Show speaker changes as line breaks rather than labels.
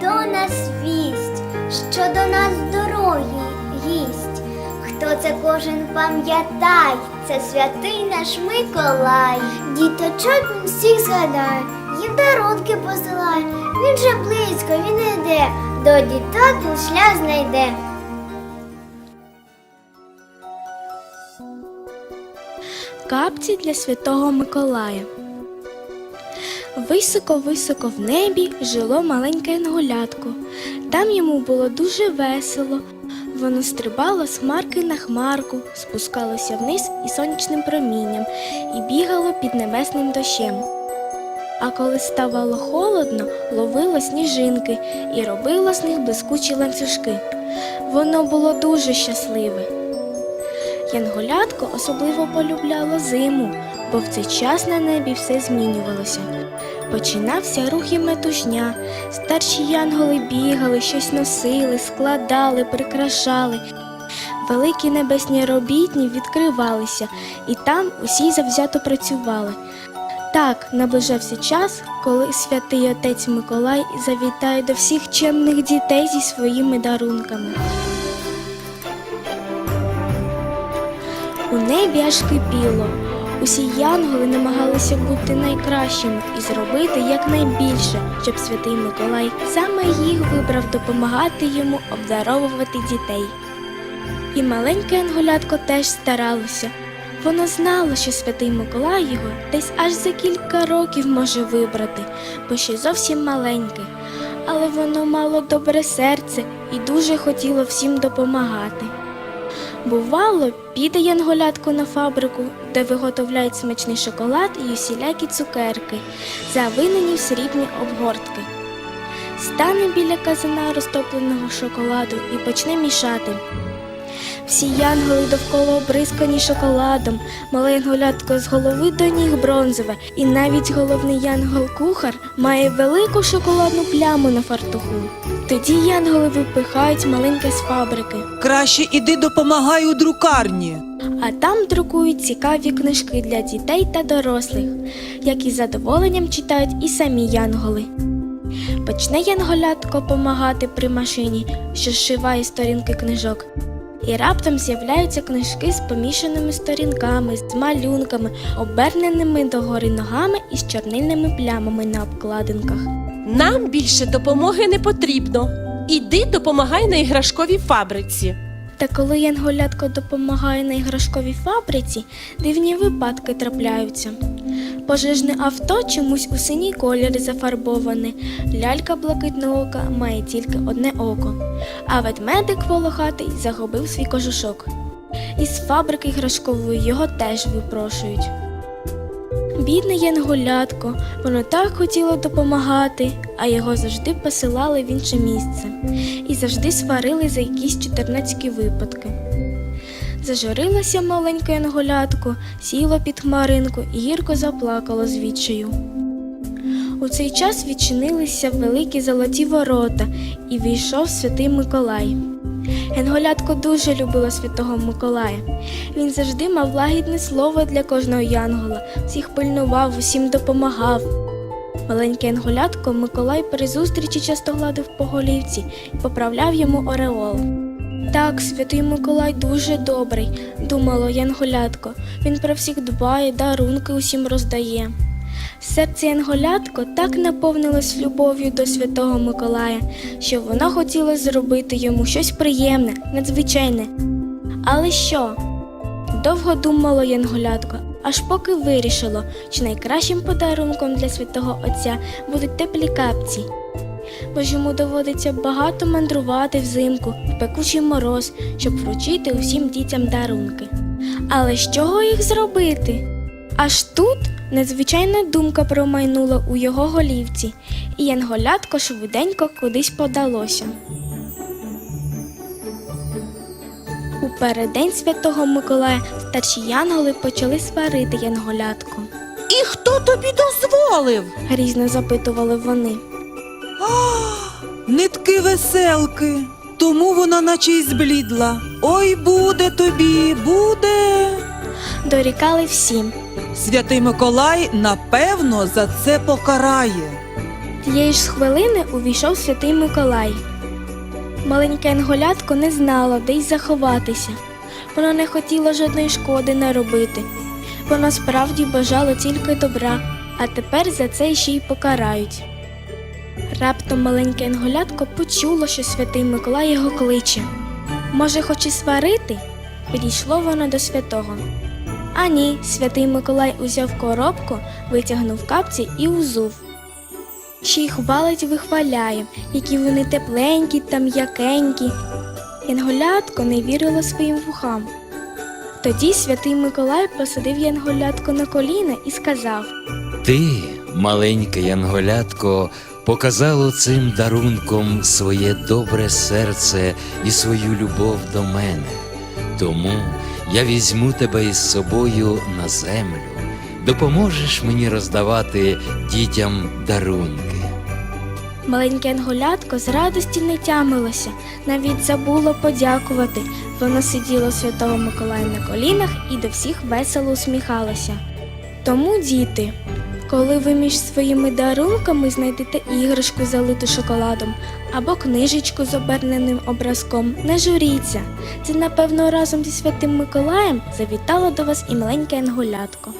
до нас вість, що до нас дороги гість. Хто це кожен пам'ятай, це святий наш Миколай. Діточок він всіх згадає, їм дарунки посилає. Він же близько, він іде, до діток він шлях знайде.
Капці для святого Миколая. Високо-високо в небі жило маленьке янголятко. Там йому було дуже весело. Воно стрибало з хмарки на хмарку, спускалося вниз із сонячним промінням і бігало під небесним дощем. А коли ставало холодно, ловило сніжинки і робило з них блискучі ланцюжки. Воно було дуже щасливе. Янголятко особливо полюбляло зиму, бо в цей час на небі все змінювалося. Починався рух і метушня. Старші янголи бігали, щось носили, складали, прикрашали. Великі небесні робітні відкривалися, і там усі завзято працювали. Так наближався час, коли святий отець Миколай завітає до всіх чемних дітей зі своїми дарунками. У небі аж кипіло. Усі янголи намагалися бути найкращими і зробити якнайбільше, щоб святий Миколай саме їх вибрав допомагати йому обдаровувати дітей. І маленьке янголятко теж старалося. Воно знало, що святий Миколай його десь аж за кілька років може вибрати, бо ще зовсім маленьке. Але воно мало добре серце і дуже хотіло всім допомагати. Бувало, піде янголятко на фабрику, де виготовляють смачний шоколад і усілякі цукерки, завинені в срібні обгортки. Стане біля казана розтопленого шоколаду і почне мішати. Всі янголи довкола обрискані шоколадом, мале янголятко з голови до ніг бронзове, і навіть головний янгол-кухар має велику шоколадну пляму на фартуху. Тоді янголи випихають маленьке з фабрики.
Краще іди допомагай у друкарні.
А там друкують цікаві книжки для дітей та дорослих, які з задоволенням читають і самі янголи. Почне янголятко помагати при машині, що зшиває сторінки книжок. І раптом з'являються книжки з помішаними сторінками, з малюнками, оберненими догори ногами і з чорнильними плямами на обкладинках.
Нам більше допомоги не потрібно. Іди допомагай на іграшковій фабриці.
Та коли янголятко допомагає на іграшковій фабриці, дивні випадки трапляються. Пожежне авто чомусь у синій колір зафарбоване, лялька блакитноока має тільки одне око, а ведмедик волохатий загубив свій кожушок. Із фабрики іграшкової його теж випрошують. Бідне янголятко, воно так хотіло допомагати, а його завжди посилали в інше місце і завжди сварили за якісь чотирнацькі випадки. Зажурилося маленьке янголятко, сіло під хмаринку і гірко заплакало з відчаю. У цей час відчинилися великі золоті ворота, і війшов святий Миколай. Янголятко дуже любило святого Миколая. Він завжди мав лагідне слово для кожного янгола, всіх пильнував, усім допомагав. Маленьке янголятко Миколай при зустрічі часто гладив по голівці і поправляв йому ореол. Так, святий Миколай дуже добрий, думало янголятко. Він про всіх дбає, дарунки усім роздає. Серце янголятко так наповнилось любов'ю до святого Миколая, що воно хотіло зробити йому щось приємне, надзвичайне. Але що? Довго думало янголятко, аж поки вирішило, що найкращим подарунком для святого Отця будуть теплі капці. Бо ж йому доводиться багато мандрувати взимку в пекучий мороз, щоб вручити усім дітям дарунки. Але з чого їх зробити? Аж тут незвичайна думка промайнула у його голівці, і янголятко швиденько кудись подалося. У переддень святого Миколая старші янголи почали сварити янголятку.
І хто тобі дозволив?
Грізно запитували вони.
Нитки веселки, тому вона наче й зблідла. Ой, буде тобі, буде.
Дорікали всім.
Святий Миколай напевно за це покарає.
Тієї ж хвилини увійшов святий Миколай. Маленьке Анголятко не знало, де й заховатися. Воно не хотіло жодної шкоди наробити. Воно справді бажало тільки добра, а тепер за це ще й покарають. Раптом маленьке Анголятко почуло, що святий Миколай його кличе. Може, хоче сварити? Підійшло воно до святого. А ні, святий Миколай узяв коробку, витягнув капці і узув. Ще й хвалить вихваляє, які вони тепленькі та м'якенькі. Янголятко не вірило своїм вухам. Тоді святий Миколай посадив Янголятко на коліна і сказав
Ти, маленьке янголятко, показало цим дарунком своє добре серце і свою любов до мене. Тому я візьму тебе із собою на землю, допоможеш мені роздавати дітям дарунки.
Маленьке ангулятко з радості не тямилося, навіть забуло подякувати. Воно сиділо святого Миколая на колінах і до всіх весело усміхалося. Тому, діти, коли ви між своїми дарунками знайдете іграшку, залиту шоколадом, або книжечку з оберненим образком, не журіться. Це, напевно, разом зі святим Миколаєм завітало до вас і маленьке Анголятко.